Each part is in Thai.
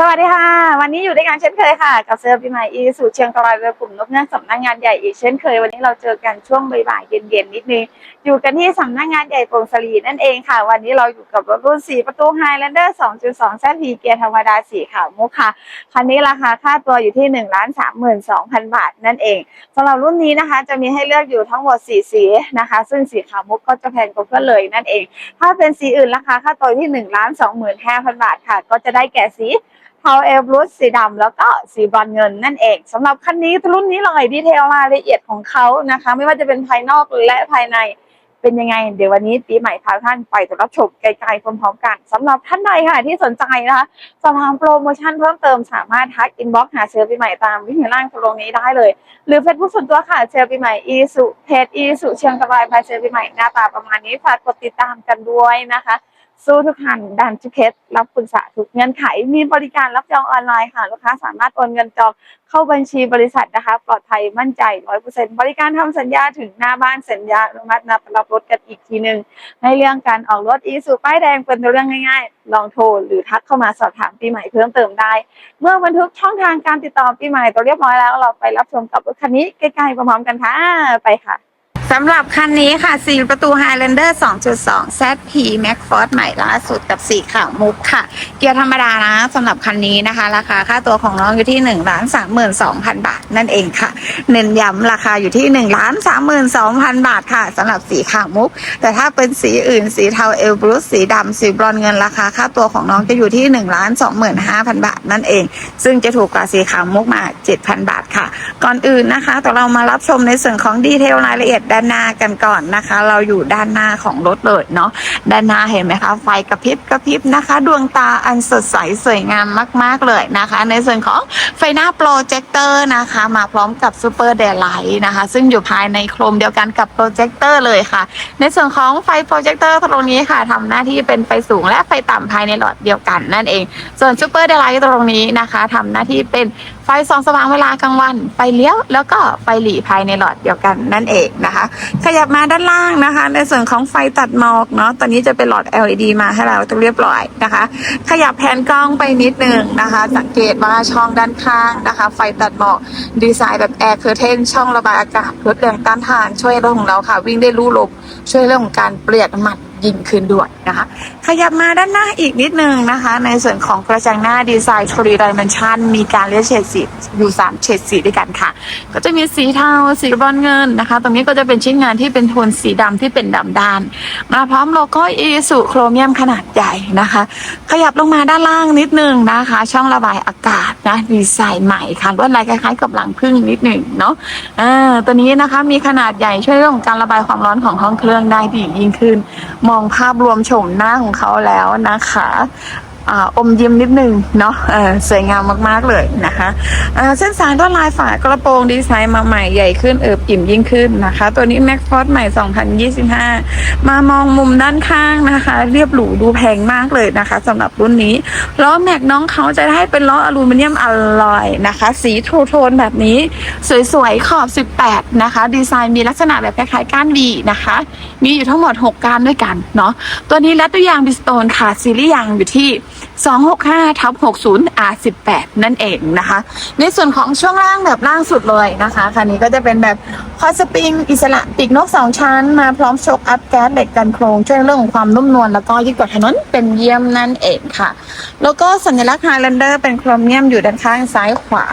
สวัสดีค่ะ วันนี้อยู่ด้วยกันเช่นเคยค่ะ กับเซอร์ปีใหม่อีสุเชียงรายเรือกลุ่มนกเงือกสำนักงานใหญ่อีกเช่นเคย วันนี้เราเจอกันช่วงบ่ายๆเย็นๆนิดนึง อยู่กันที่สำนักงานใหญ่โปร่งสลีนั่นเองค่ะ วันนี้เราอยู่กับรถรุ่น 4 ประตู Highlander 2.2 ZP เกียร์ธรรมดาสีขาวมุกค่ะ คันนี้ราคาค่าตัวอยู่ที่1 3 2 0 0 0 บาทนั่นเองสำหรับรุ่นนี้นะคะ จะมีให้เลือกอยู่ทั้งหมด4สีนะคะ ซึ่งสีขาวมุกก็จะแพงกว่าเพื่อนเลยนั่นเอง ถ้าเป็นสีอื่นราคาค่าตัวที่1 2 5 0 0 0 บาทค่ะ ก็จะได้แก่สี เทาเอลบลูสีดำแล้วก็สีบรอนเงินนั่นเองสำหรับคันนี้รุ่นนี้เลยดีเทลรายละเอียดของเขานะคะ ไม่ว่าจะเป็นภายนอกและภายในเป็นยังไง เดี๋ยววันนี้ปีใหม่พาท่านไปตรวจรับชมไกลๆพร้อมๆกันสำหรับท่านใดค่ะที่สนใจนะคะสอบถามโปรโมชั่นเพิ่มเติมสามารถทักอินบ็อกซ์หาเซลล์ปีใหม่ตามวิธีล่างตรงนี้ได้เลย หรือเฟซบุ๊กส่วนตัวค่ะเซลล์ปีใหม่อีสุเพจอีสุเชียงกระบายพายเซลล์ปีใหม่หน้าตาประมาณนี้ฝากกดติดตามกันด้วยนะคะ สู้ทุกคันดันทุกเคสรับปรึกษาทุกเงื่อนไข มีบริการรับจองออนไลน์ค่ะ ลูกค้าสามารถโอนเงินจองเข้าบัญชีบริษัทนะคะ ปลอดภัยมั่นใจร้อยเปอร์เซ็นบริการทำสัญญาถึงหน้าบ้านสัญญาอนุมัตินับรับรถกันอีกทีหนึ่งในเรื่องการออกรถอีสูป้ายแดงเป็นเรื่องง่ายๆ ลองโทรหรือทักเข้ามาสอบถามปีใหม่เพิ่มเติมได้ เมื่อบันทึกช่องทางการติดต่อปีใหม่ตัวเรียบร้อยแล้ว เราไปรับชมกับรถคันนี้ใกล้ๆพร้อมๆกันค่ะไปค่ะ สำหรับคันนี้ค่ะ4ประตู Highlander 2.2 ZP Max Force ใหม่ล่าสุดกับสีขาวมุกค่ะ เกียร์ธรรมดานะสำหรับคันนี้นะคะ ราคาค่าตัวของน้องอยู่ที่1นึ่งล้านสามหมื่นสองพันบาทนั่นเองค่ะ เน้นย้ำราคาอยู่ที่1นึ่งล้านสามหมื่นสองพันบาทค่ะสำหรับสีขาวมุก แต่ถ้าเป็นสีอื่นสีเทาเอลบรูซสีดำสีบรอนเงินราคาค่าตัวของน้องจะอยู่ที่1นึ่งล้านสองหมื่นห้าพันบาทนั่นเอง ซึ่งจะถูกกว่าสีขาวมุกมา 7,000 บาทค่ะ ก่อนอื่นนะคะแต่เรามารับชมในส่วนของดีเทลรายละเอียดด้านหน้ากันก่อนนะคะ เราอยู่ด้านหน้าของรถเลยเนาะด้านหน้าเห็นไหมคะไฟกระพริบกระพริบนะคะ ดวงตาอันสดใสสวยงามมาก ๆเลยนะคะ ในส่วนของไฟหน้าโปรเจคเตอร์นะคะ มาพร้อมกับซูเปอร์เดลไลท์นะคะ ซึ่งอยู่ภายในโครมเดียวกันกับโปรเจคเตอร์เลยค่ะ ในส่วนของไฟโปรเจคเตอร์ตรงนี้ค่ะทำหน้าที่เป็นไฟสูงและไฟต่ำภายในหลอดเดียวกันนั่นเอง ส่วนซูเปอร์เดลไลท์ตรงนี้นะคะทำหน้าที่เป็น ไฟส่องสว่างเวลากลางวันไฟเลี้ยวแล้วก็ไฟหลีภายในหลอดเดียวกันนั่นเองนะคะ ขยับมาด้านล่างนะคะ ในส่วนของไฟตัดหมอกเนาะตอนนี้จะเป็นหลอด LED มาให้เราเรียบร้อยนะคะ ขยับแผนกล้องไปนิดนึงนะคะ สังเกตว่าช่องด้านข้างนะคะ ไฟตัดหมอกดีไซน์แบบแอร์เคอร์เทนช่องระบายอากาศลดแรงต้านทานช่วยเรื่องของเราค่ะ วิ่งได้รู้ลมช่วยเรื่องของการเปลี่ยนน้ำมัน ยิ่งคืนด่วนนะคะ ขยับมาด้านหน้าอีกนิดนึงนะคะ ในส่วนของกระจังหน้าดีไซน์ทรีดิเมนชันมีการเลือกเฉดสีอยู่สามเฉดสีด้วยกันค่ะ ก็จะมีสีเทาสีบรอนเงินนะคะ ตรงนี้ก็จะเป็นชิ้นงานที่เป็นโทนสีดำที่เป็นดำด้าน มาพร้อมโลโก้อีสุโครเมียมขนาดใหญ่นะคะ ขยับลงมาด้านล่างนิดนึงนะคะ ช่องระบายอากาศนะดีไซน์ใหม่ค่ะลวดลายคล้ายๆกับหลังพึ่งนิดหนึ่งเนาะอ่าตัวนี้นะคะมีขนาดใหญ่ช่วยเรื่องของการระบายความร้อนของห้องเครื่องได้ดียิ่งขึ้นมองภาพรวมชมหน้าของเขาแล้วนะคะ อมยิ้มนิดนึงเนาะสวยงามมากๆเลยนะคะเส้นสายลวดลายฝากระโปรงดีไซน์มาใหม่ใหญ่ขึ้นเอิบอิ่มยิ่งขึ้นนะคะ ตัวนี้ Max Force ใหม่ 2025 มามองมุมด้านข้างนะคะ เรียบหรูดูแพงมากเลยนะคะสำหรับรุ่นนี้ล้อแม็กน้องเขาจะได้เป็นล้ออลูมิเนียมอลลอยนะคะ สีทูโทนแบบนี้ สวยๆ ขอบ 18 นะคะ ดีไซน์มีลักษณะแบบคล้ายๆก้านวีนะคะ มีอยู่ทั้งหมด 6 ก้านด้วยกันเนาะตัวนี้และตัวยางบิสโตนค่ะซีรีส์ยางอยู่ที่ 265ทับ60 R18 นั่นเองนะคะ ในส่วนของช่วงล่างแบบล่างสุดเลยนะคะ คันนี้ก็จะเป็นแบบคอสปริง อิสระปีกนก 2 ชั้น มาพร้อมโชคอัพแก๊สเหล็กกันโครง ช่วยเรื่องของความนุ่มนวลแล้วก็ยิ่งกว่าถนนเป็นเยี่ยมนั่นเองค่ะ แล้วก็สัญลักษณ์ไฮแลนเดอร์เป็นโครเมียมอยู่ด้านข้างซ้ายขวา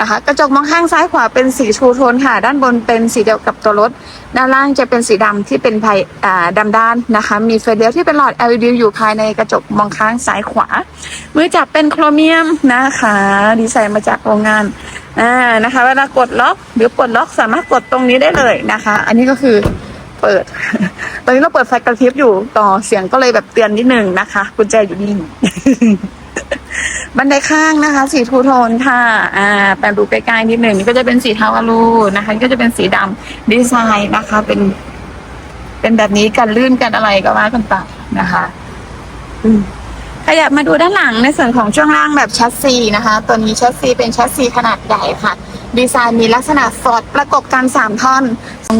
นะคะ กระจกมองข้างซ้ายขวาเป็นสีชูโทนค่ะ ด้านบนเป็นสีเดียวกับตัวรถ ด้านล่างจะเป็นสีดำที่เป็นภายอ่าดำด้านนะคะ มีไฟเลี้ยวที่เป็นหลอด LED อยู่ภายในกระจกมองข้างซ้ายขวา มือจับเป็นโครเมียมนะคะ ดีไซน์มาจากโรงงานอ่านะคะ เวลากดล็อกหรือปลดล็อกสามารถกดตรงนี้ได้เลยนะคะ อันนี้ก็คือเปิด ตอนนี้เราเปิดไฟกระพริบอยู่ต่อเสียงก็เลยแบบเตือนนิดนึงนะคะ กุญแจอยู่นี่ บันไดข้างนะคะ สีทูโทนค่ะ อ่าแปลดูใกล้ๆนิดหนึ่งนี่ก็จะเป็นสีเทาอลูนะคะนี่ก็จะเป็นสีดำดีไซน์นะคะ เป็น เป็นแบบนี้กันลื่นกันอะไรก็ว่ากันไปนะคะ อืมขยับมาดูด้านหลังในส่วนของช่วงล่างแบบแชสซีนะคะ ตัวนี้แชสซีเป็นแชสซีขนาดใหญ่ค่ะ ดีไซน์มีลักษณะสอดประกบกันสามท่อน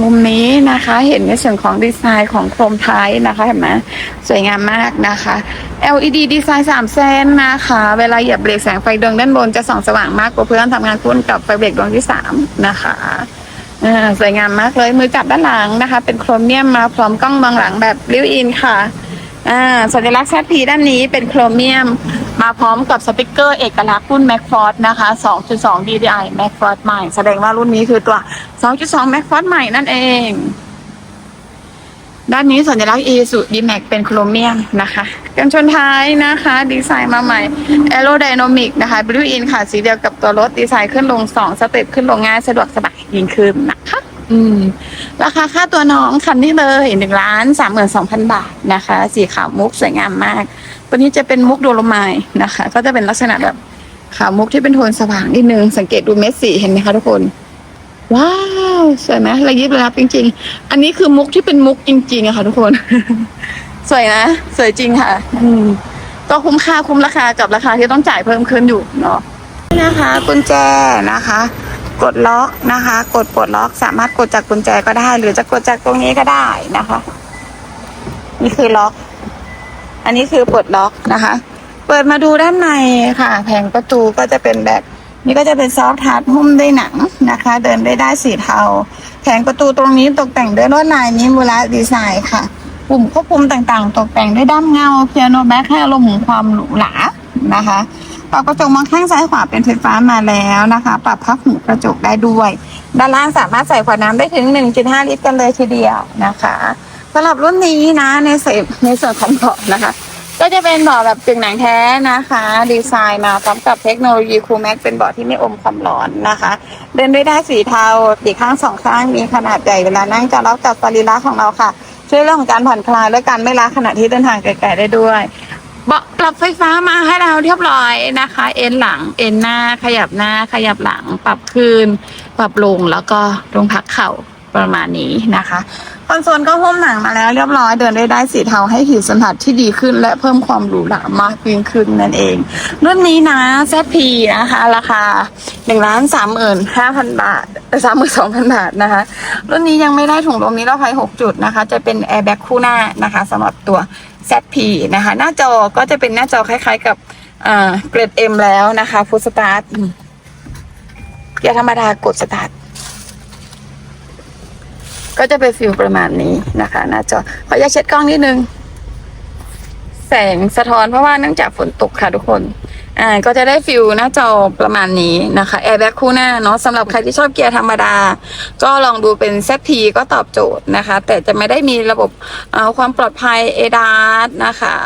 มุมนี้นะคะ เห็นในส่วนของดีไซน์ของโครมท้ายนะคะเห็นไหมสวยงามมากนะคะ LED ดีไซน์3เส้นนะคะ เวลาเหยียบเบรกแสงไฟดวงด้านบนจะส่องสว่างมากกว่าเพื่อนทำงานคู่กับไฟเบรกดวงที่3นะคะอ่าสวยงามมากเลยมือจับด้านหลังนะคะ เป็นโครเมียมมาพร้อมกล้องมองหลังแบบริ้วอินค่ะอ่าสัญลักษณ์แซพีด้านนี้เป็นโครเมียม มาพร้อมกับสติกเกอร์เอกลักษณ์รุ่น m a c f o r d นะคะ 2.2 DDI m a c f o r d ใหม่ แสดงว่ารุ่นนี้คือตัว 2.2 m a c f o r d ใหม่นั่นเอง ด้านนี้สัญลักษณ์ Isuzu D-Max เป็นโครเมียมนะคะกันชนท้ายนะคะ ดีไซน์มาใหม่ Aerodynamic นะคะ Blue In ค่ะ สีเดียวกับตัวรถ ดีไซน์ขึ้นลง 2 สเต็ปขึ้นลงง่าย สะดวกสบายยิ่งขึ้นนะคะ อืม ราคาค่าตัวน้องคันนี้เลยหนึ่งล้านสามหมื่นสองพันบาทนะคะ สีขาวมุกสวยงามมาก ตัวนี้จะเป็นมุกโดโลไมต์นะคะ ก็จะเป็นลักษณะแบบขาวมุกที่เป็นโทนสว่างนิดนึง สังเกตดูเม็ดสีเห็นไหมคะทุกคน ว้าวสวยไหมระยิบระยับจริง ๆ อันนี้คือมุกที่เป็นมุกจริงๆอะค่ะทุกคน สวยนะ สวยจริงค่ะ อืมก็คุ้มค่าคุ้มราคากับราคาที่ต้องจ่ายเพิ่มขึ้นอยู่เนาะนะคะกุญแจนะคะ กดล็อกนะคะ กดปลดล็อกสามารถกดจากกุญแจก็ได้ หรือจะกดจากตรงนี้ก็ได้นะคะ นี่คือล็อก อันนี้คือปลดล็อกนะคะ เปิดมาดูด้านในค่ะ แผงประตูก็จะเป็นแบบ นี่ก็จะเป็นซอฟท์ทัชหุ้มด้วยหนังนะคะ เดินได้ได้สีเทา แผงประตูตรงนี้ตกแต่งด้วยลวดลายมิมูระดีไซน์ค่ะปุ่มควบคุมต่างๆ ตกแต่งด้วยด้ามเงาเปียโนแบ็คให้อารมณ์ของความหรูหรานะคะ ปรับกระจกมองข้างซ้ายขวาเป็นไฟฟ้ามาแล้วนะคะ ปรับพับหูกระจกได้ด้วย ด้านล่างสามารถใส่ขวดน้ำได้ถึง 1.5 ลิตรกันเลยทีเดียวนะคะสำหรับรุ่นนี้นะในเสพในส่วนของเบาะนะคะ ก็จะเป็นเบาะแบบจึงหนังแท้นะคะ ดีไซน์มาพร้อมกับเทคโนโลยีคูลแม็กเป็นเบาะที่ไม่อมความร้อนนะคะ เดินด้วยได้สีเทาปีข้างสองข้างมีขนาดใหญ่เวลานั่งจะรับกับสรีระของเราค่ะช่วยเรื่องของการผ่อนคลายและการไม่ล้าขณะที่เดินทางไกลๆได้ด้วย เบาะปรับไฟฟ้ามาให้เราเรียบร้อยนะคะ เอ็นหลัง เอ็นหน้า ขยับหน้า ขยับหลัง ปรับคืน ปรับลง แล้วก็ลงพักเข่าประมาณนี้นะคะ คอนโซลก็หุ้มหนังมาแล้วเรียบร้อยเดินได้ได้สีเทาให้ผิวสัมผัสที่ดีขึ้น และเพิ่มความหรูหรามากยิ่งขึ้นนั่นเอง รุ่นนี้นะ ZP นะคะ ราคาหนึ่งล้านสามหมื่นห้าพันบาทสามหมื่นสองพันบาทนะคะ รุ่นนี้ยังไม่ได้ถุงลมนิรภัยหกจุดนะคะ จะเป็นแอร์แบ็กคู่หน้านะคะสำหรับตัว ZP นะคะ หน้าจอก็จะเป็นหน้าจอคล้ายๆ กับอ่าเกรด M แล้วนะคะฟูสตาร์ทเกียร์ธรรมดากดสตาร์ทก็จะเป็นฟิลประมาณนี้นะคะ หน้าจอ ขออยากเช็ดกล้องนิดนึง แสงสะท้อนเพราะว่าเนื่องจากฝนตกค่ะทุกคน อ่าก็จะได้ฟิลหน้าจอประมาณนี้นะคะแอร์แบ็คคู่หน้าเนาะสำหรับใครที่ชอบเกียร์ธรรมดา ก็ลองดูเป็น ZP ก็ตอบโจทย์นะคะ แต่จะไม่ได้มีระบบความปลอดภัย ADAS นะคะ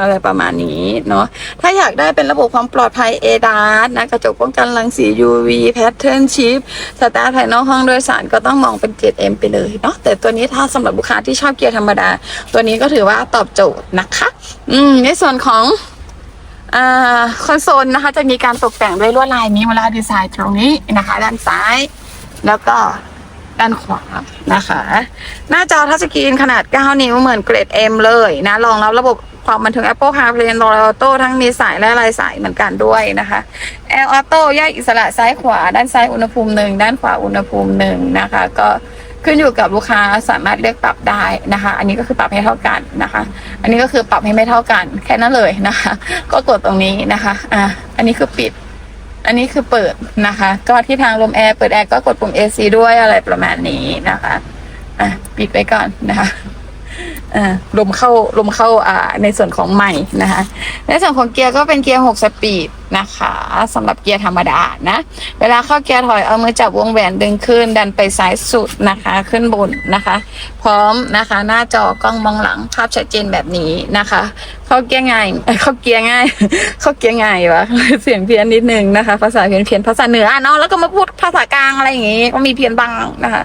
อะไรประมาณนี้เนาะถ้าอยากได้เป็นระบบความปลอดภัย ADAS นะกระจกป้องกันรังสี UV Pattern Shift สตาร์ทภายนอกห้องโดยสารก็ต้องมองเป็น 7M ไปเลยเนาะแต่ตัวนี้ถ้าสำหรับลูกค้าที่ชอบเกียร์ธรรมดา ตัวนี้ก็ถือว่าตอบโจทย์นะคะ อืมในส่วนของ คอนโซลนะคะ จะมีการตกแต่งด้วยลวดลายนี้เวลาดีไซน์ตรงนี้นะคะ ด้านซ้าย แล้วก็ด้านขวานะคะ หน้าจอทัชสกรีนขนาด 9 นิ้วเหมือนเกรด M เลยนะรองรับระบบความบันเทิง Apple CarPlay Android Auto ทั้งมีสายและลายสายเหมือนกันด้วยนะคะ L Auto แยกอิสระซ้ายขวา ด้านซ้ายอุณหภูมิหนึ่งด้านขวาอุณหภูมิหนึ่งนะคะ ก็ ขึ้นอยู่กับลูกค้าสามารถเลือกปรับได้นะคะ อันนี้ก็คือปรับให้เท่ากันนะคะ อันนี้ก็คือปรับให้ไม่เท่ากัน แค่นั้นเลยนะคะ ก็กดตรงนี้นะคะ อะอันนี้คือปิด อันนี้คือเปิดนะคะ ก็ที่ทางลมแอร์เปิดแอร์ก็กดปุ่ม AC ด้วยอะไรประมาณนี้นะคะ อะปิดไปก่อนนะคะอ่าลมเข้าลมเข้าอ่าในส่วนของใหม่นะคะ ในส่วนของเกียร์ก็เป็นเกียร์6สปีด นะคะสำหรับเกียร์ธรรมดานะ เวลาเข้าเกียร์ถอยเอามือจับวงแหวนดึงขึ้น ดันไปซ้ายสุดนะคะ ขึ้นบนนะคะ พร้อมนะคะ หน้าจอกล้องมองหลังภาพชัดเจนแบบนี้นะคะ เข้าเกียร์ง่ายเข้าเกียร์ง่าย เข้าเกียร์ง่ายวะเสียงเพี้ยนนิดนึงนะคะ ภาษาเพี้ยนเพี้ยนภาษาเหนืออะเนาะแล้วก็มาพูดภาษากลางอะไรอย่างงี้ก็มีเพี้ยนบ้างนะคะ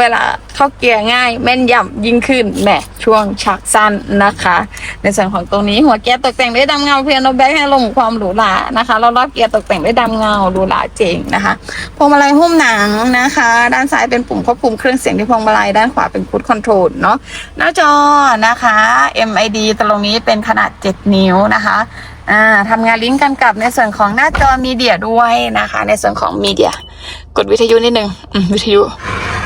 เวลาเข้าเกียร์ง่าย แม่นยำยิ่งขึ้นแหมช่วงชักสั้นนะคะ ในส่วนของตรงนี้หัวเกียร์ตกแต่งด้วยดำเงาเพียโนแบ็คให้ลงความหรูหรานะคะแล้วรอบเกียร์ตกแต่งด้วยดำเงาหรูหราเจ๋งนะคะพวงมาลัยหุ้มหนังนะคะ ด้านซ้ายเป็นปุ่มควบคุมเครื่องเสียงที่พวงมาลัยด้านขวาเป็นคูดคอนโทรลเนาะหน้าจอนะคะ MID ตรงนี้เป็นขนาด 7 นิ้วนะคะอ่าทำงานลิงก์กันกับในส่วนของหน้าจอมีเดียด้วยนะคะ ในส่วนของมีเดีย กดวิทยุนิดนึงวิทยุ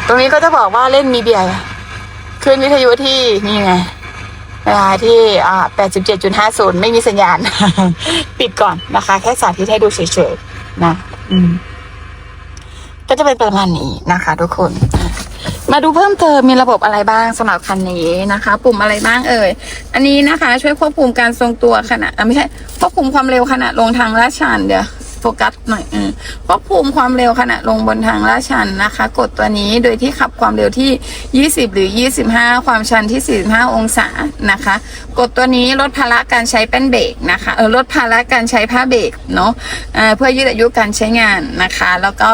ตรงนี้ก็จะบอกว่าเล่นมีเดียขึ้นวิทยุที่นี่ไง เวลาที่อ่า87.50 ไม่มีสัญญาณ ปิดก่อนนะคะ แค่สาธิตให้ดูเฉยๆนะ อืม ก็จะเป็นประมาณนี้นะคะ ทุกคน มาดูเพิ่มเติมมีระบบอะไรบ้างสำหรับคันนี้นะคะ ปุ่มอะไรบ้างเอ่ย อันนี้นะคะ ช่วยควบคุมการทรงตัวขณะอะไม่ใช่ ควบคุมความเร็วขณะลงทางลาดชันเดี๋ยว โฟกัสหน่อยเออควบคุมความเร็วขณะลงบนทางลาดชันนะคะ กดตัวนี้โดยที่ขับความเร็วที่ 20 หรือ 25 ความชันที่ 45 องศานะคะ กดตัวนี้ลดภาระการใช้แป้นเบรกนะคะเออลดภาระการใช้ผ้าเบรกเนาะอ่าเพื่อยืดอายุการใช้งานนะคะ แล้วก็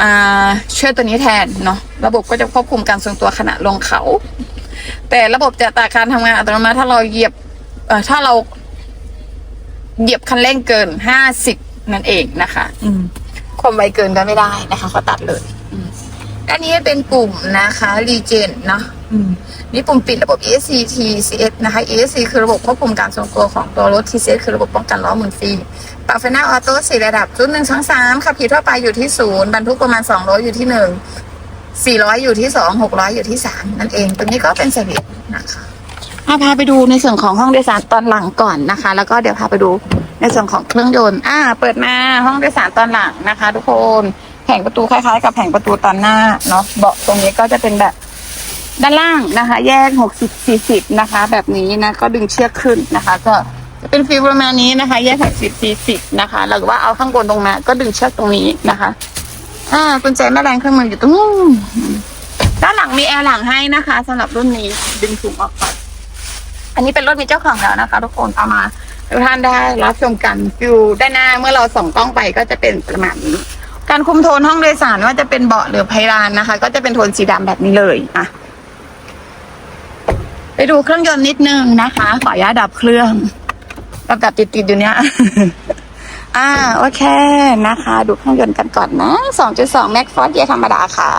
อ่าช่วยตัวนี้แทนเนาะระบบก็จะควบคุมการทรงตัวขณะลงเขา แต่ระบบจะตัดการทำงานอัตโนมัติถ้าเราเหยียบถ้าเราเหยียบคันเร่งเกินห้าสิบ นั่นเองนะคะ อืมความไวเกินก็ไม่ได้นะคะเขาตัดเลยอืมอันนี้เป็นปุ่มนะคะรีเจนเนาะอืมนี่ปุ่มปิดระบบ ESC TCS นะคะ ESC คือระบบควบคุมการทรงตัวของตัวรถ TCS คือระบบป้องกันล้อหมุนฟรีปรับไฟหน้าออโต้สี่ระดับจุดหนึ่งสองสามขับขี่ทั่วไปอยู่ที่ศูนย์บรรทุกประมาณสองร้อยอยู่ที่หนึ่งสี่ร้อยอยู่ที่สองหกร้อยอยู่ที่สามนั่นเองตัวนี้ก็เป็นเซอร์วิสนะคะอะพาไปดูในส่วนของห้องโดยสารตอนหลังก่อนนะคะ แล้วก็เดี๋ยวพาไปดู ในส่วนของเครื่องยนต์ อ่า เปิดมาห้องโดยสารตอนหลังนะคะ ทุกคนแผงประตูคล้ายๆ กับแผงประตูตอนหน้าเนาะเบาะตรงนี้ก็จะเป็นแบบด้านล่างนะคะ แยกหกสิบสี่สิบนะคะ แบบนี้นะก็ดึงเชือกขึ้นนะคะ ก็จะเป็นฟีลประมาณนี้นะคะ แยกหกสิบสี่สิบนะคะหรือว่าเอาข้างบนตรงนั้นก็ดึงเชือกตรงนี้นะคะ อ่ากุญแจแม่แรงเครื่องมืออยู่ตรงนู้นด้านหลังมีแอร์หลังให้นะคะสำหรับรุ่นนี้ดึงถุงออกก่อนอันนี้เป็นรถมีเจ้าของแล้วนะคะ ทุกคนเอามา ทุกท่านได้รับชมกันฟิวด้านหน้าเมื่อเราส่องกล้องไปก็จะเป็นประมาณนี้การคุมโทนห้องโดยสารว่าจะเป็นเบาะหรือเพดานนะคะ ก็จะเป็นโทนสีดำแบบนี้เลยอะไปดูเครื่องยนต์นิดนึงนะคะ ขออนุญาตดับเครื่องดับดับติดติดอยู่เนี้ยอ่าโอเคนะคะ ดูเครื่องยนต์กันก่อนนะ 2.2 Max Force เกียร์ธรรมดาค่ะ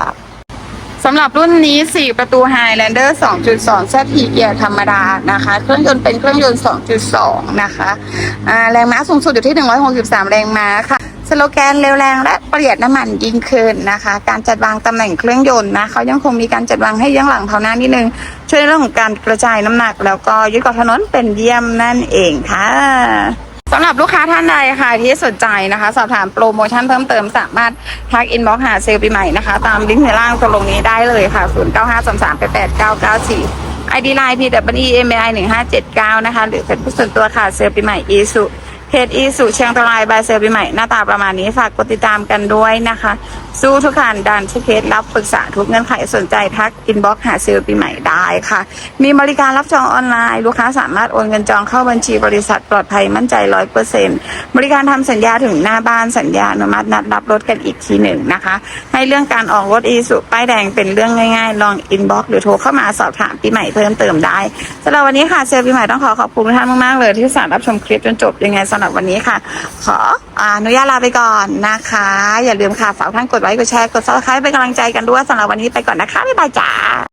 สำหรับรุ่นนี้ 4 ประตู Highlander 2.2 ZT เกียร์ธรรมดานะคะ เครื่องยนต์เป็นเครื่องยนต์ 2.2 นะคะอ่าแรงม้าสูงสุดอยู่ที่ 163 แรงม้าค่ะสโลแกนเร็วแรงและประหยัดน้ำมันยิ่งขึ้นนะคะ การจัดวางตำแหน่งเครื่องยนต์นะเขายังคงมีการจัดวางให้ยังหลังเท่านั้นนิดนึง ช่วยในเรื่องของการกระจายน้ำหนัก แล้วก็ยึดเกาะถนนเป็นเยี่ยมนั่นเองค่ะ สำหรับลูกค้าท่านใดค่ะที่สนใจนะคะ สอบถามโปรโมชั่นเพิ่มเติมสามารถทักอินบ็อกหาเซลล์ปีใหม่นะคะ ตามลิงก์ในล่างตรงนี้ได้เลยค่ะ 0 9 5 3 3 8 8 9 9 4 ID Line P W E M I 1579นะคะ หรือเป็นผู้ส่วนตัวค่ะเซลล์ปีใหม่อีสุเพจอีสุเชียงรายบายเซลล์ปีใหม่หน้าตาประมาณนี้ฝากกดติดตามกันด้วยนะคะ สู้ทุกการดันทุกเคสรับปรึกษาทุกเงื่อนไขสนใจทักอินบ็อกหาซลล์ปีใหม่ได้ค่ะ มีบริการรับจองออนไลน์ ลูกค้าสามารถโอนเงินจองเข้าบัญชีบริษัทปลอดภัยมั่นใจร้อยเปอร์เซ็นบริการทำสัญญาถึงหน้าบ้านสัญญาอนุมัตินัดรับรถกันอีกทีหนึ่งนะคะ ให้เรื่องการออกรถอีสุป้ายแดงเป็นเรื่องง่ายๆ ลองอินบ็อกหรือโทรเข้ามาสอบถามปีใหม่เพิ่มเติมได้สำหรับวันนี้ค่ะเซลปีใหม่ต้องขอขอบคุณทุกท่านมากๆเลยที่สามารถรับชมคลิปจนจบยังไงสำหรับวันนี้ค่ะ ขอ อนุญาตลาไปก่อนนะคะ อย่าลืมค่ะฝากท่านกดไลค์กดแชร์กดซับสไครป์เป็นกำลังใจกันด้วยสำหรับวันนี้ไปก่อนนะคะบ๊ายบายจ้า